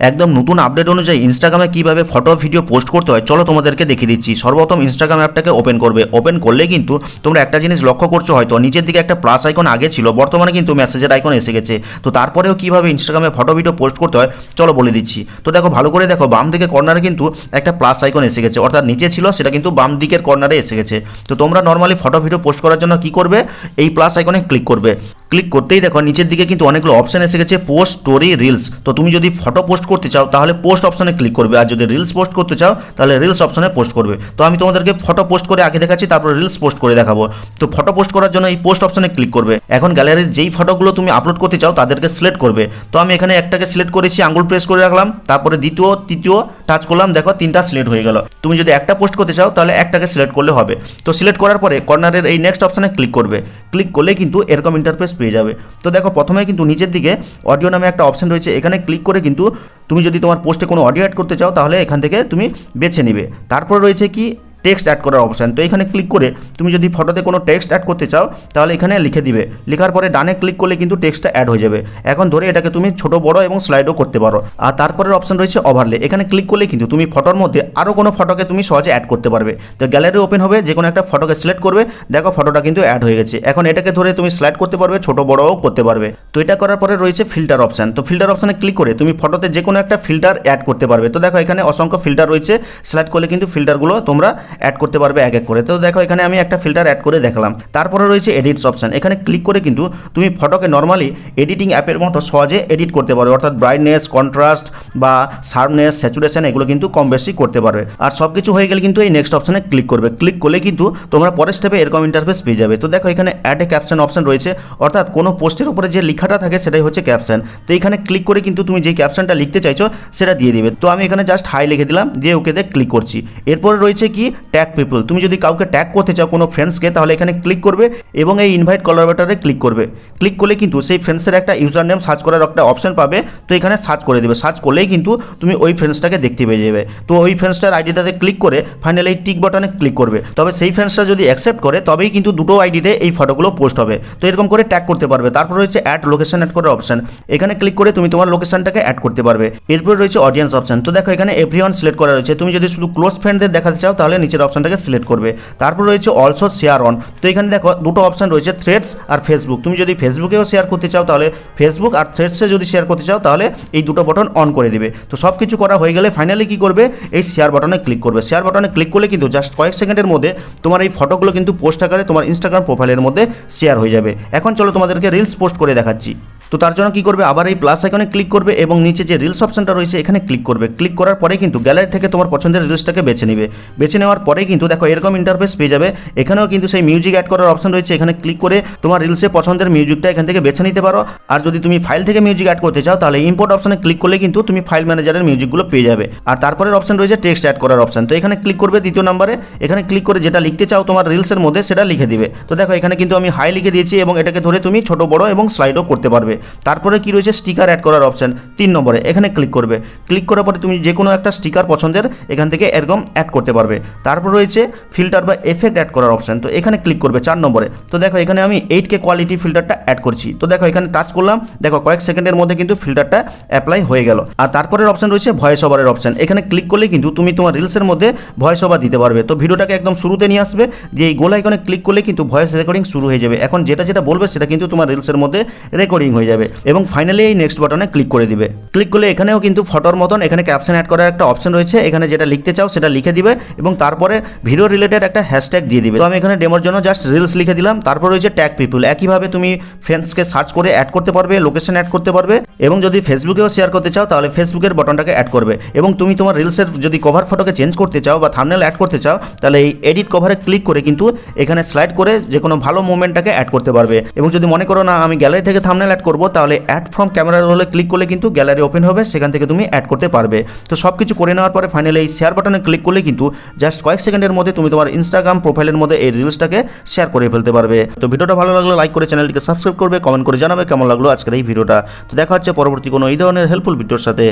একদম নতুন আপডেট অনুযায়ী ইনস্টাগ্রামে কীভাবে ফটো ভিডিও পোস্ট করতে হয়, চলো তোমাদেরকে দেখিয়ে দিচ্ছি। সর্বপ্রথম ইনস্টাগ্রাম অ্যাপটাকে ওপেন করবে। ওপেন করলে কিন্তু তোমরা একটা জিনিস লক্ষ্য করছ হয়তো, নিচের দিকে একটা প্লাস আইকন আগে ছিল, বর্তমানে কিন্তু মেসেজের আইকন এসে গেছে। তো তারপরেও কীভাবে ইনস্টাগ্রামে ফটো ভিডিও পোস্ট করতে হয়, চলো বলে দিচ্ছি। তো দেখো, ভালো করে দেখো, বাম দিকে কর্নারে কিন্তু একটা প্লাস আইকন এসে গেছে। অর্থাৎ নিচে ছিল, সেটা কিন্তু বাম দিকের কর্নারে এসে গেছে। তো তোমরা নর্মালি ফটো ভিডিও পোস্ট করার জন্য কি করবে? এই প্লাস আইকনে ক্লিক করবে। ক্লিক করতেই দেখো, নিচের দিকে কিন্তু অনেকগুলো অপশন এসে গেছে পোস্ট স্টোরি রিলস তো তুমি যদি ফটো পোস্ট করতে চাও, তাহলে পোস্ট অপশনে ক্লিক করবে। আর যদি রিলস পোস্ট করতে চাও, তাহলে রিলস অপশনে পোস্ট করবে। তো আমি তোমাদেরকে ফটো পোস্ট করে আগে দেখাচ্ছি, তারপর রিলস পোস্ট করে দেখাবো। তো ফটো পোস্ট করার জন্য এই পোস্ট অপশনে ক্লিক করবে। এখন গ্যালারির যেই ফটোগুলো তুমি আপলোড করতে চাও, তাদেরকে সিলেক্ট করবে। তো আমি এখানে একটাকে সিলেক্ট করেছি আঙুল প্রেস করে রাখলাম। তারপরে দ্বিতীয়, তৃতীয় টাচ করলাম। দেখো, তিনটা সিলেক্ট হয়ে গেল। তুমি যদি একটা পোস্ট করতে চাও, তাহলে একটাকে সিলেক্ট করলে হবে। তো সিলেক্ট করার পরে কর্নারের এই নেক্সট অপশনে ক্লিক করবে। ক্লিক করলে কিন্তু এরকম ইন্টারফেস পেয়ে যাবে। তো দেখো, প্রথমে কিন্তু নিচের দিকে অডিও নামে একটা অপশন রয়েছে। এখানে ক্লিক করে কিন্তু তুমি যদি তোমার পোস্টে কোনো অডিও অ্যাড করতে চাও, তাহলে এখান থেকে তুমি বেছে নেবে। তারপর রয়েছে কি? টেক্সট অ্যাড করার অপশান তো এখানে ক্লিক করে তুমি যদি ফটোতে কোনো টেক্সট অ্যাড করতে চাও, তাহলে এখানে লিখে দিবে। লেখার পরে ডানে ক্লিক করলে কিন্তু টেক্সটটা অ্যাড হয়ে যাবে। এখন ধরে এটাকে তুমি ছোট, বড় এবং স্লাইডও করতে পারো। আর তারপরের অপশন রয়েছে ওভারলে এখানে ক্লিক করলে কিন্তু তুমি ফটোর মধ্যে আরও কোনো ফটোকে তুমি সহজে অ্যাড করতে পারবে। তো গ্যালারি ওপেন হবে যে কোনো একটা ফটোকে সিলেক্ট করবে। দেখো ফটোটা কিন্তু অ্যাড হয়ে গেছে। এখন এটাকে ধরে তুমি স্লাইড করতে পারবে, ছোট, বড়ও করতে পারবে। তো এটা করার পরে রয়েছে ফিল্টার অপশান তো ফিল্টার অপশানে ক্লিক করে তুমি ফটোতে যে কোনো একটা ফিল্টার অ্যাড করতে পারবে। তো দেখো এখানে অসংখ্য ফিল্টার রয়েছে। সিলেক্ট করলে কিন্তু ফিল্টারগুলো তোমরা অ্যাড করতে পারবে এক এক করে। তো দেখো, এখানে আমি একটা ফিল্টার অ্যাড করে দেখলাম। তারপরে রয়েছে এডিটস অপশান এখানে ক্লিক করে কিন্তু তুমি ফটোকে নর্মালি এডিটিং অ্যাপের মতো সহজে এডিট করতে পারবে অর্থাৎ ব্রাইটনেস কন্ট্রাস্ট বা শার্পনেস স্যাচুরেশন এগুলো কিন্তু কম বেশি করতে পারবে। আর সব কিছু হয়ে গেলে কিন্তু এই নেক্সট অপশানে ক্লিক করবে। ক্লিক করলে কিন্তু তোমরা পরের স্টেপে এরকম ইন্টারফেস পেয়ে যাবে। তো দেখো, এখানে অ্যাড এ ক্যাপশন অপশন রয়েছে। অর্থাৎ কোনো পোস্টের উপরে যে লেখাটা থাকে সেটাই হচ্ছে ক্যাপশন তো এখানে ক্লিক করে কিন্তু তুমি যে ক্যাপশনটা লিখতে চাইছো, সেটা দিয়ে দিবে। তো আমি এখানে জাস্ট হাই লিখে দিলাম, দিয়ে ওকে দিয়ে ক্লিক করছি। এরপরে রয়েছে কি? ট্যাগ পিপল তুমি যদি কাউকে ট্যাগ করতে চাও কোনো ফ্রেন্ডসকে তাহলে এখানে ক্লিক করবে এবং এই ইনভাইট কলার বাটারে ক্লিক করবে। ক্লিক করলে কিন্তু সেই ফ্রেন্ডসের একটা ইউজার নেম সার্চ করার একটা অপশন পাবে। তো এখানে সার্চ করে দেবে। সার্চ করলেই কিন্তু তুমি ওই ফ্রেন্ডসটাকে দেখতে পেয়ে যাবে। তো ওই ফ্রেন্ডসটার আইডিটাতে ক্লিক করে ফাইনালি এই টিক বাটনে ক্লিক করবে। তবে সেই ফ্রেন্ডসটা যদি অ্যাকসেপ্ট করে, তবেই কিন্তু দুটো আইডিতে এই ফটোগুলো পোস্ট হবে। তো এরকম করে ট্যাগ করতে পারবে। তারপর রয়েছে অ্যাড লোকেশন অ্যাড করার অপশন এখানে ক্লিক করে তুমি তোমার লোকেশনটাকে অ্যাড করতে পারবে। এরপর রয়েছে অডিয়েন্স অপশন তো দেখো এখানে এভরিওয়ান সিলেক্ট করা রয়েছে। তুমি যদি শুধু ক্লোজ ফ্রেন্ডদের দেখাতে চাও, তাহলে নিচের অপশনটাকে সিলেক্ট করবে। তারপর রয়েছে অলসো শেয়ার অন তো এখানে দেখো দুটো অপশন রয়েছে থ্রেডস আর ফেসবুক তুমি যদি ফেসবুকেও শেয়ার করতে চাও তাহলে ফেসবুক আর থ্রেডসে যদি শেয়ার করতে চাও তাহলে এই দুটো বটন অন করে দিবে। তো সব কিছু করা হয়ে গেলে ফাইনালি কি করবে? এই শেয়ার বাটনে ক্লিক করবে। শেয়ার বাটনে ক্লিক করলে কিন্তু জাস্ট কয়েক সেকেন্ডের মধ্যে তোমার এই ফটোগুলো কিন্তু পোস্ট আকারে তোমার ইনস্টাগ্রাম প্রোফাইলের মধ্যে শেয়ার হয়ে যাবে। এখন চলো তোমাদেরকে রিলস পোস্ট করে দেখাচ্ছি। তো তার জন্য কি করবে? আবার এই প্লাস আইকনে ক্লিক করবে এবং নিচে যে রিলস অপশনটা রয়েছে, এখানে ক্লিক করবে। ক্লিক করার পরে কিন্তু গ্যালারি থেকে তোমার পছন্দের রিলসটাকে বেছে নেবে। বেছে নেওয়ার পরে কিন্তু দেখো, এরকম ইন্টারফেস পেয়ে যাবে। এখানেও কিন্তু সেই মিউজিক অ্যাড করার অপশন রয়েছে। এখানে ক্লিক করে তোমার রিলসে পছন্দের মিউজিকটা এখান থেকে বেছে নিতে পারো। আর যদি তুমি ফাইল থেকে মিউজিক অ্যাড করতে চাও, তাহলে ইম্পোর্ট অপশনে ক্লিক করলে কিন্তু তুমি ফাইল ম্যানেজারের মিউজিকগুলো পেয়ে যাবে। আর তারপরের অপশন রয়েছে টেক্সট অ্যাড করার অপশন তো এখানে ক্লিক করবে দ্বিতীয় নম্বরে এখানে ক্লিক করে যেটা লিখতে চাও তোমার রিলসের মধ্যে, সেটা লিখে দিবে। তো দেখো, এখানে কিন্তু আমি হাই লিখে দিয়েছি এবং এটাকে ধরে তুমি ছোট, বড় এবং স্লাইডও করতে পারবে। তারপরে কি রয়েছে? স্টিকার অ্যাড করার অপশান তিন নম্বরে। এখানে ক্লিক করবে। ক্লিক করার পরে তুমি যে কোনো একটা স্টিকার পছন্দের এখান থেকে এরকম অ্যাড করতে পারবে। তারপর রয়েছে ফিল্টার বা এফেক্ট অ্যাড করার অপশান তো এখানে ক্লিক করবে চার নম্বরে। তো দেখো, এখানে আমি এইট কে কোয়ালিটি ফিল্টারটা অ্যাড করছি। তো দেখো, এখানে টাচ করলাম। দেখো, কয়েক সেকেন্ডের মধ্যে কিন্তু ফিল্টারটা অ্যাপ্লাই হয়ে গেল। আর তারপরের অপশন রয়েছে ভয়েস ওভারের অপশান এখানে ক্লিক করলে কিন্তু তুমি তোমার রিলসের মধ্যে ভয়েস ওভার দিতে পারবে। তো ভিডিওটাকে একদম শুরুতে নিয়ে আসবে। যে এই গোল আইকনে ক্লিক করলে কিন্তু ভয়েস রেকর্ডিং শুরু হয়ে যাবে। এখন যেটা যেটা বলবে সেটা কিন্তু তোমার রিলসের মধ্যে রেকর্ডিং হয়ে যাবে। এবং ফাইনালি এই নেক্সট বাটনে ক্লিক করে দিবে। ক্লিক করলে এখানেও কিন্তু ফটোর মতন এখানে ক্যাপশন অ্যাড করার একটা অপশন রয়েছে, এখানে যেটা লিখতে চাও সেটা লিখে দিবে এবং তারপরে ভিডিও রিলেটেড একটা হ্যাশট্যাগ দিয়ে দিবে। তো আমি এখানে ডেমোর জন্য জাস্ট রিলস লিখে দিলাম, তারপর রয়েছে ট্যাগ পিপুল একইভাবে তুমি ফ্রেন্ডসকে সার্চ করে অ্যাড করতে পারবে লোকেশন অ্যাড করতে পারবে এবং যদি ফেসবুকেও শেয়ার করতে চাও তাহলে ফেসবুকের বটনটাকে অ্যাড করবে এবং তুমি তোমার রিলসের যদি কভার ফটোকে চেঞ্জ করতে চাও বা থামনেল অ্যাড করতে চাও তাহলে এই এডিট কভারে ক্লিক করে কিন্তু এখানে স্লাইড করে যে কোনো ভালো মুভমেন্টটাকে অ্যাড করতে পারবে। এবং যদি মনে করো না আমি গ্যালারি থেকে থামনেল অ্যাড করব, তাহলে অ্যাড ফ্রম ক্যামেরা রোলে ক্লিক করলে কিন্তু গ্যালারি ওপেন হবে, সেখান থেকে তুমি অ্যাড করতে পারবে। তো সব কিছু করে নেওয়ার পরে ফাইনালি এই শেয়ার বাটনে ক্লিক করলে কিন্তু জাস্ট কয়েক সেকেন্ডের মধ্যে তুমি তোমার ইনস্টাগ্রাম প্রোফাইলের মধ্যে এই রিলসটাকে শেয়ার করে ফেলতে পারবে। তো ভিডিওটা ভালো লাগলে লাইক করে চ্যানেলটিকে সাবস্ক্রাইব করবে কমেন্ট করে জানাবে কেমন লাগল আজকের এই ভিডিওটা। তো দেখা হচ্ছে পরবর্তী কোনো এই ধরনের হেল্পফুল ভিডিওর সাথে।